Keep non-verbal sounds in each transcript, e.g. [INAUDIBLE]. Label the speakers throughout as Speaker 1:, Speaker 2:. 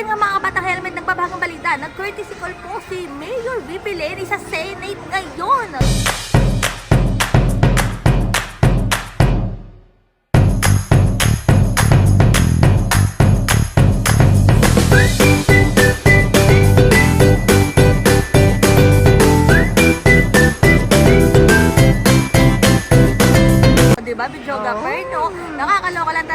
Speaker 1: Ayan nga mga bata helmet, nagbabagang balita. Nag-courtesy call po si Mayor VP Lenny sa Senate ngayon. Diba? Nakakaloka lang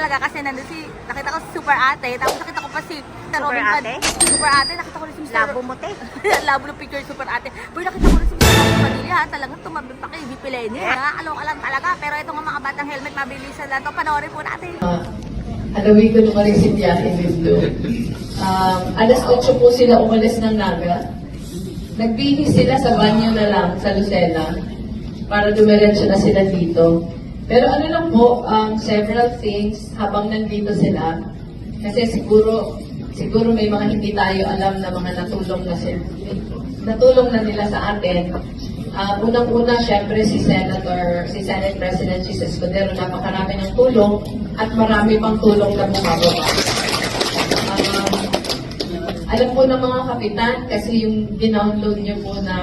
Speaker 1: talaga kasi nandun si, nakita ko si Super Ate, tapos nakita ko pa si Mr. Robin Pad-
Speaker 2: Ate?
Speaker 1: Super Ate, nakita ko rin si Mr.
Speaker 2: Labo mo, te. [LAUGHS]
Speaker 1: Labo ng picture Super Ate. Pero nakita ko rin si Mr. Robin Padilla, ha? talagang tumabi pa kay VP Lenny. Nakakaloka lang talaga, pero ito nga mga batang helmet, mabilisan lang to. Panoorin po natin.
Speaker 3: Uh, Alawi ko lumalis si Biyahe Lindo. Um, alas 8 po sila umalis ng Naga. Nagbihis sila sa banyo na lang sa Lucena para dumiretso na sila dito. Pero ano lang po, um, several things habang nandito sila. Kasi siguro, siguro may mga hindi tayo alam na mga natulong na sila. Natulong na nila sa atin. Ah, unang-una, syempre si Senator, si Senate President Jesus Escudero, napakarami ng tulong at marami pang tulong na bumababa. Um, alam po ng mga kapitan kasi yung dinownload niyo po na,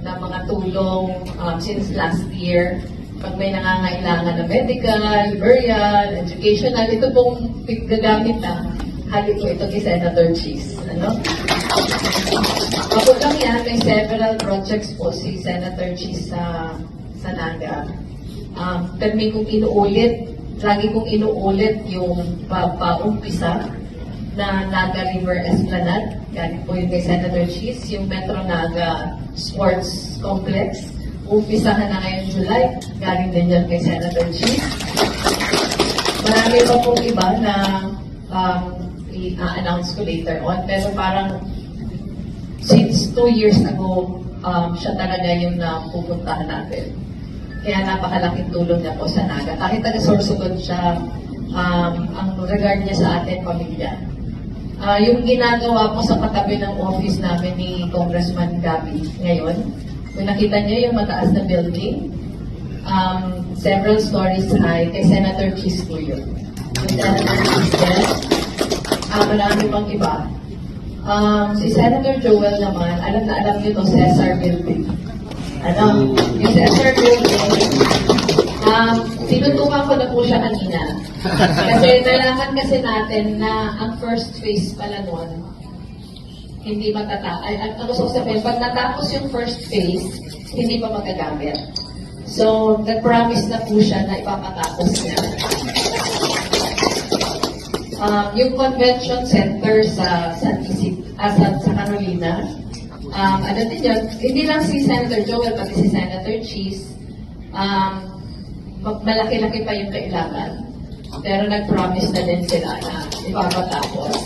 Speaker 3: na mga tulong um, since last year, pag may nangangailangan na medical, burial, educational, ito pong gagamit na hali po ito kay Senator Cheese. Ano? Ako lang yan, may several projects po si Senator Cheese sa, sa Naga. Um, pero may kong inuulit, lagi kong inuulit yung pa, paumpisa na Naga River Esplanade. Galing po yun kay Senator Cheese, yung Metro Naga Sports Complex. Umpisahan na ngayon July, galing din yan kay Senator Cheese. Marami pa pong iba na um, i-announce ko later on, pero parang since two years ago, um, siya talaga yung napupuntahan natin. Kaya napakalaking tulong niya po sa Naga. Kahit taga Sorsogon siya, um, ang regard niya sa atin, pamilya. Ah, yung ginagawa po sa katabi ng office namin ni Congressman Gabi ngayon, kung nakita niyo yung mataas na building, um, several stories high, kay Senator Cheese po yun. Yung Senator yes. Ah, marami pang iba. Um, si Senator Joel naman, alam na alam niyo to, Cesar Building. Ano, yung Cesar Building, um, tinutukan ko na po siya kanina. Kasi nalaman kasi natin na ang first phase pala nun, hindi matata. Ay, ang ano sabihin, pag natapos yung first phase, hindi pa magagamit. So, nag-promise na po siya na ipapatapos niya. Um, yung convention center sa San Isip, ah, sa, sa Carolina, um, ano din yun, hindi lang si Senator Joel, pati si Senator Cheese, um, ma- malaki-laki pa yung kailangan. Pero nag-promise na din sila na ipapatapos.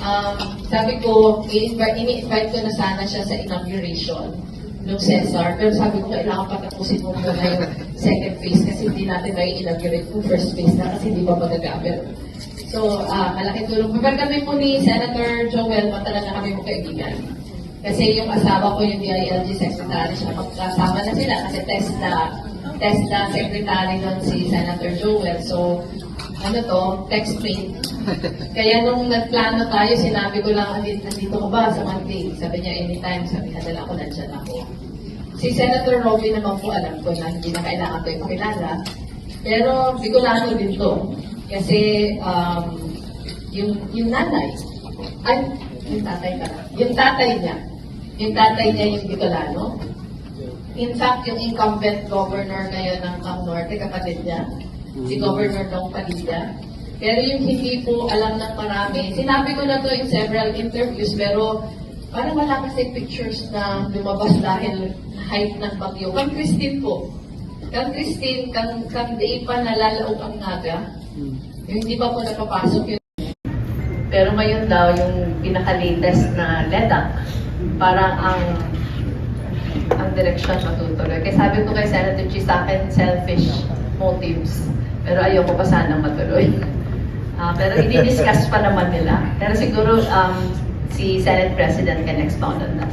Speaker 3: Um, sabi ko, i-invite, ini-invite ko na sana siya sa inauguration ng Cesar. Pero sabi ko, kailangan patapusin muna yung second phase kasi hindi natin may inaugurate yung first phase na kasi hindi pa magagamit. So, ah malaking tulong. Pero kami po ni Senator Joel, na kami mo kaibigan. Kasi yung asawa ko, yung DILG secretary, siya magkasama na sila kasi test na test na secretary nun si Senator Joel. So, ano to, text mate. Kaya nung nagplano tayo, sinabi ko lang, andito, nandito ko ba sa Monday? Sabi niya, anytime. Sabi niya, dala ko, nandyan ako. Si Senator Robin naman po, alam ko na hindi na kailangan ito ipakilala. Pero, Bicolano din to. Kasi, um, yung, yung nanay, ay, yung tatay ka Yung tatay niya, yung tatay niya yung Bicolano. In fact, yung incumbent governor ngayon ng Ang Norte, kapatid niya, si Governor Dong Padilla. Pero yung hindi po alam ng marami, sinabi ko na to in several interviews, pero parang wala kasi pictures na lumabas [LAUGHS] dahil height ng bagyo. Kang Christine po. Kang Christine, kang, kang day pa nalalaog ang naga. Yung hindi pa po napapasok yun. Pero ngayon daw, yung pinaka-latest na LEDAC, parang ang ang direksyon matutuloy. Kaya sabi ko kay Senator Chi, sa akin, selfish motives. Pero ayoko pa sanang matuloy. Ah, pero i-discuss pa naman nila. Pero siguro um, si Senate President can expound on that.